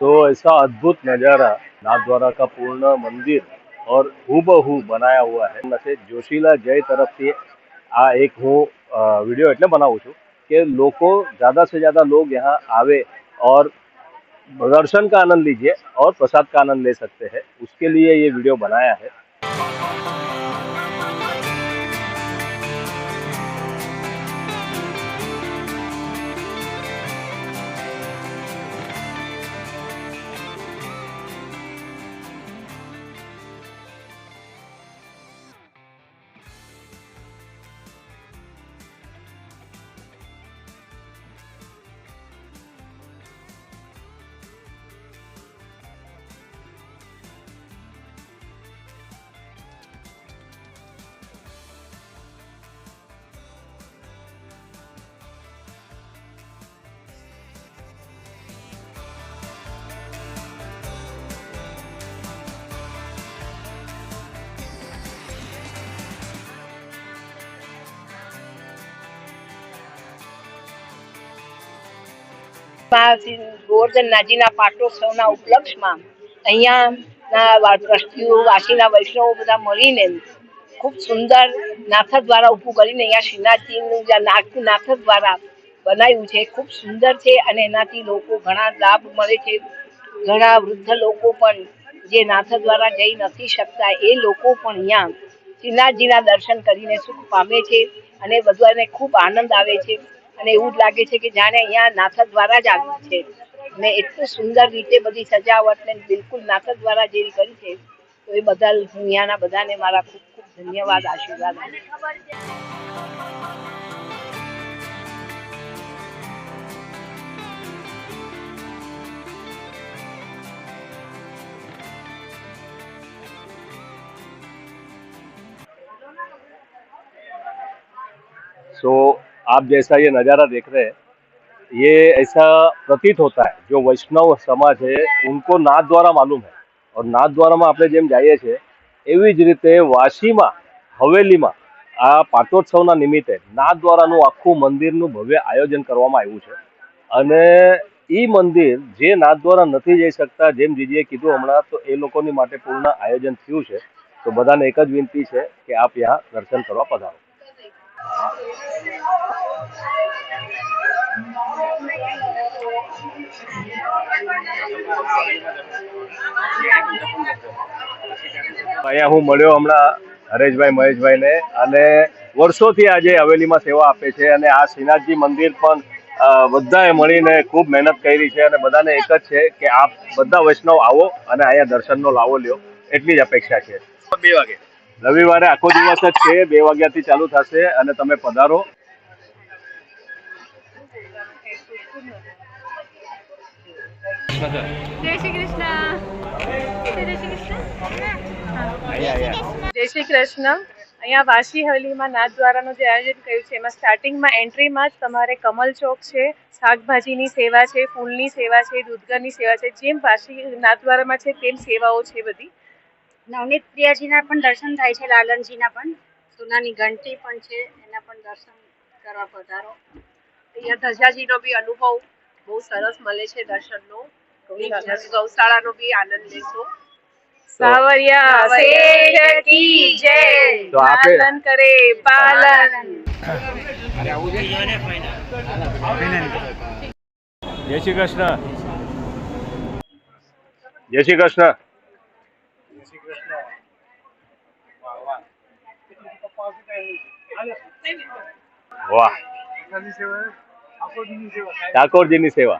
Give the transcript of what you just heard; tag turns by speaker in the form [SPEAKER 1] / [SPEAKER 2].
[SPEAKER 1] तो ऐसा अद्भुत नज़ारा नाथ द्वारा का पूर्ण मंदिर और हूबहू બનાયા हुआ है નસે જોશીલા જય તરફથી આ એક હું અ, વિડીયો એટલે બનાવું છું કે લોકો ज़्यादा से ज़्यादा लोग यहाँ आवे और दर्शन का आनंद लीजिए और प्रसाद का आनंद ले सकते हैं उसके लिए ये वीडियो बनाया है
[SPEAKER 2] શ્રી પાટોત્સવના ઉપલક્ષમાં અહીંયાના ટ્રસ્ટીઓ વાસીના વૈષ્ણવો બધા મળીને ખૂબ સુંદર નાથક દ્વારા ઊભું કરીને અહીંયા શ્રીનાથજીનું નાથ નાથક દ્વારા બનાવ્યું છે. ખૂબ સુંદર છે અને એનાથી લોકો ઘણા લાભ મળે છે. ઘણા વૃદ્ધ લોકો પણ જે નાથક દ્વારા જઈ નથી શકતા એ લોકો પણ અહીંયા શ્રીનાથજીના દર્શન કરીને સુખ પામે છે અને બધાને ખૂબ આનંદ આવે છે. અને એવું જ લાગે છે કે જાણે અહીંયા નાથક દ્વારા જ આવ્યું છે અને એટલું સુંદર રીતે બધી સજાવટ ને બિલકુલ નાથ દ્વારા જેવી કરી છે તો એ બધા હું અહીંયાના બધાને મારા ખૂબ ખૂબ ધન્યવાદ, આશીર્વાદ.
[SPEAKER 1] सो आप जैसा ये नज़ारा देख रहे हैं ये ऐसा प्रतीत होता है जो वैष्णव समाज है उनको नाथ द्वारा मालूम है और નાથ દ્વારામાં આપણે જેમ જઈએ છીએ એવી જ રીતે વાશીમાં હવેલીમાં આ પાટોત્સવના નિમિત્તે નાથ દ્વારાનું આખું મંદિરનું ભવ્ય આયોજન કરવામાં આવ્યું છે અને એ મંદિર જે નાથ દ્વારા નથી જઈ શકતા જેમ જીજીએ કીધું હમણાં તો એ લોકોની માટે પૂર્ણ આયોજન થયું છે તો બધાને એક જ વિનંતી છે કે આપ यहाँ દર્શન કરવા પધારો અહીંયા હું મળ્યો હમણાં હરેશભાઈ, મહેશભાઈને અને વર્ષોથી આજે હવેલીમાં સેવા આપે છે અને આ શ્રીનાથજી મંદિર પણ બધાએ મળીને ખૂબ મહેનત કરી છે અને બધાને એક જ છે કે આપ બધા વૈષ્ણવ આવો અને અહીંયા દર્શનનો લાવો લ્યો. એટલી જ અપેક્ષા છે. બે વાગે. રવિવારે આખો દિવસ જ છે, બે વાગ્યાથી ચાલુ થશે અને તમે પધારો.
[SPEAKER 3] જય શ્રી કૃષ્ણ. અહીંયા વાસી હવેલીમાં નાથ દ્વારાનું જે આયોજન કર્યું છે, એમાં સ્ટાર્ટિંગમાં એન્ટ્રીમાં જ તમારે કમલ ચોક છે, શાકભાજીની સેવા છે, ફૂલની સેવા છે દૂધગરની સેવા છે, જેમ વાસી નાથ દ્વારામાં છે, તેમ સેવાઓ છે બધી.
[SPEAKER 4] નવનીત પ્રિયાજીના પણ દર્શન થાય છે લાલનજીના પણ. સોનાની ઘંટી પણ છે એના પણ દર્શન કરવા પધારો.
[SPEAKER 3] અહીંયા ધજાજીનો બી અનુભવ બહુ સરસ મળે છે દર્શનનો. ગૌશાળાનો બી આનંદ લેશો. સાવરિયા શેઠ કી જય.
[SPEAKER 1] તો આપે-
[SPEAKER 3] પાલન કરે પાલન.
[SPEAKER 1] જય શ્રી કૃષ્ણ. જય શ્રી કૃષ્ણ. વાહ ઠાકોરજીની સેવા.